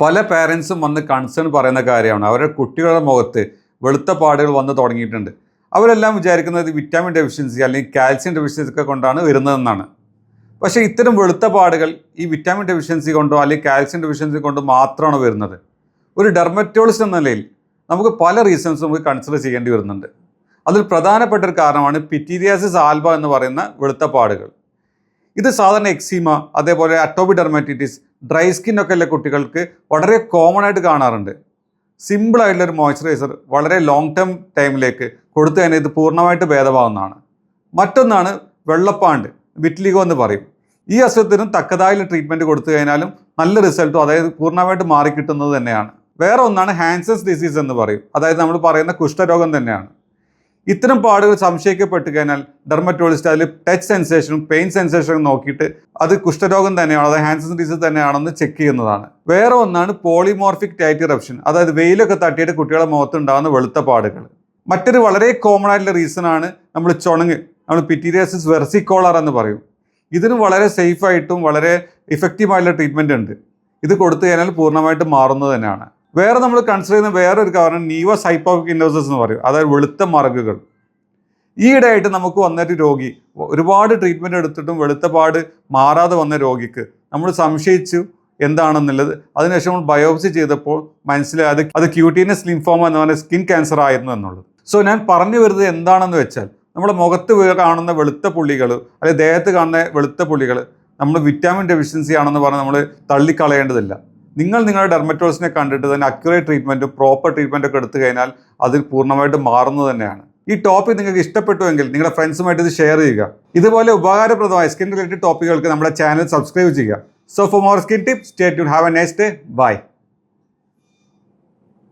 പല പേരൻസും വന്ന് കൺസേൺ പറയുന്ന കാര്യമാണ്. അവരുടെ കുട്ടികളുടെ മുഖത്ത് വെളുത്ത പാടുകൾ വന്ന് തുടങ്ങിയിട്ടുണ്ട്. അവരെല്ലാം വിചാരിക്കുന്നത് വിറ്റാമിൻ ഡെഫിഷ്യൻസി അല്ലെങ്കിൽ കാൽസ്യം ഡെഫിഷ്യൻസി ഒക്കെ കൊണ്ടാണ് വരുന്നതെന്നാണ്. പക്ഷേ ഇത്തരം വെളുത്ത പാടുകൾ ഈ വിറ്റാമിൻ ഡെഫിഷ്യൻസി കൊണ്ടോ അല്ലെങ്കിൽ കാൽസ്യം ഡെഫിഷ്യൻസി കൊണ്ടോ മാത്രമാണ് വരുന്നത്. ഒരു ഡെർമറ്റോളജിസ്റ്റ് എന്ന നിലയിൽ നമുക്ക് പല റീസൺസ് നമുക്ക് കൺസിഡർ ചെയ്യേണ്ടി വരുന്നുണ്ട്. അതിൽ പ്രധാനപ്പെട്ട ഒരു കാരണമാണ് പിറ്റീരിയാസിസ് ആൽബ എന്ന് പറയുന്ന വെളുത്ത പാടുകൾ. ഇത് സാധാരണ എക്സീമ അതേപോലെ അറ്റോബി ഡെർമാറ്റിറ്റിസ് ഡ്രൈ സ്കിൻ ഒക്കെ ഉള്ള കുട്ടികൾക്ക് വളരെ കോമൺ ആയിട്ട് കാണാറുണ്ട്. സിമ്പിൾ ആയിട്ടുള്ള ഒരു മോയ്സ്ചറൈസർ വളരെ ലോങ് ടേം ടൈമിലേക്ക് കൊടുത്തു കഴിഞ്ഞാൽ ഇത് പൂർണമായിട്ട് ഭേദമാവുന്നതാണ്. മറ്റൊന്നാണ് വെള്ളപ്പാണ്ട് വിറ്റ്ലിഗോ എന്ന് പറയും. ഈ അസുഖത്തിനും തക്കതായുള്ള ട്രീറ്റ്മെന്റ് കൊടുത്തു കഴിഞ്ഞാലും നല്ല റിസൾട്ടും അതായത് പൂർണമായിട്ട് മാറിക്കിട്ടുന്നത് തന്നെയാണ്. വേറെ ഒന്നാണ് ഹാൻസസ് ഡിസീസ് എന്ന് പറയും. അതായത് നമ്മൾ പറയുന്ന കുഷ്ഠരോഗം തന്നെയാണ്. ഇത്തരം പാടുകൾ സംശയിക്കപ്പെട്ട് കഴിഞ്ഞാൽ ഡെർമറ്റോളജിസ്റ്റ് അതിൽ ടച്ച് സെൻസേഷനും പെയിൻ സെൻസേഷനും നോക്കിയിട്ട് അത് കുഷ്ഠരോഗം തന്നെയാണോ അതായത് ഹാൻസൻ ഡിസീസ് തന്നെയാണെന്ന് ചെക്ക് ചെയ്യുന്നതാണ്. വേറെ ഒന്നാണ് പോളിമോർഫിക് ടൈറ്റ് റപ്ഷൻ അതായത് വെയിലൊക്കെ തട്ടിയിട്ട് കുട്ടികളുടെ മുഖത്ത് ഉണ്ടാകുന്ന വെളുത്ത പാടുകൾ. മറ്റൊരു വളരെ കോമൺ ആയിട്ടുള്ള റീസൺ ആണ് നമ്മൾ ചുണങ്ങ് നമ്മൾ പിറ്റീരിയസിസ് വെർസിക്കോളർ എന്ന് പറയും. ഇതിന് വളരെ സേഫായിട്ടും വളരെ ഇഫക്റ്റീവായിട്ടുള്ള ട്രീറ്റ്മെന്റ് ഉണ്ട്. ഇത് കൊടുത്തു കഴിഞ്ഞാൽ പൂർണമായിട്ട് മാറുന്നത് തന്നെയാണ്. വേറെ നമ്മൾ കൺസിഡർ ചെയ്യുന്ന വേറൊരു കാരണം നീവസ് ഹൈപ്പോക്കിൻഡോസസ് എന്ന് പറയും. അതായത് വെളുത്ത മറകുകൾ. ഈയിടെയായിട്ട് നമുക്ക് വന്നൊരു രോഗി ഒരുപാട് ട്രീറ്റ്മെന്റ് എടുത്തിട്ടും വെളുത്ത പാട് മാറാതെ വന്ന രോഗിക്ക് നമ്മൾ സംശയിച്ചു എന്താണെന്നുള്ളത്. അതിനുശേഷം നമ്മൾ ബയോപ്സി ചെയ്തപ്പോൾ മനസ്സിലായത് അത് ക്യൂട്ടീനസ് ലിംഫോമ എന്ന് പറഞ്ഞ സ്കിൻ ക്യാൻസർ ആയിരുന്നു എന്നുള്ളത്. സോ ഞാൻ പറഞ്ഞു വരുന്നത് എന്താണെന്ന് വെച്ചാൽ നമ്മുടെ മുഖത്ത് കാണുന്ന വെളുത്ത പുള്ളികൾ അല്ലെങ്കിൽ ദേഹത്ത് കാണുന്ന വെളുത്ത പുള്ളികൾ നമ്മൾ വിറ്റാമിൻ ഡെഫിഷ്യൻസി ആണെന്ന് പറഞ്ഞ് നമ്മൾ തള്ളിക്കളയേണ്ടതില്ല. നിങ്ങൾ നിങ്ങളുടെ ഡെർമറ്റോളജിനെ കണ്ടിട്ട് തന്നെ അക്യുറേറ്റ് ട്രീറ്റ്മെന്റും പ്രോപ്പർ ട്രീറ്റ്മെന്റും ഒക്കെ എടുത്തു കഴിഞ്ഞാൽ അതിൽ പൂർണമായിട്ട് മാറുന്നത് തന്നെയാണ്. ഈ ടോപ്പിക് നിങ്ങൾക്ക് ഇഷ്ടപ്പെട്ടുവെങ്കിൽ നിങ്ങളുടെ ഫ്രണ്ട്സുമായിട്ട് ഇത് ഷെയർ ചെയ്യുക. ഇതുപോലെ ഉപകാരപ്രദമായ സ്കിൻ റിലേറ്റഡ് ടോപ്പിക്കുകൾക്ക് നമ്മുടെ ചാനൽ സബ്സ്ക്രൈബ് ചെയ്യുക. So for more skin tips stay to have a next day bye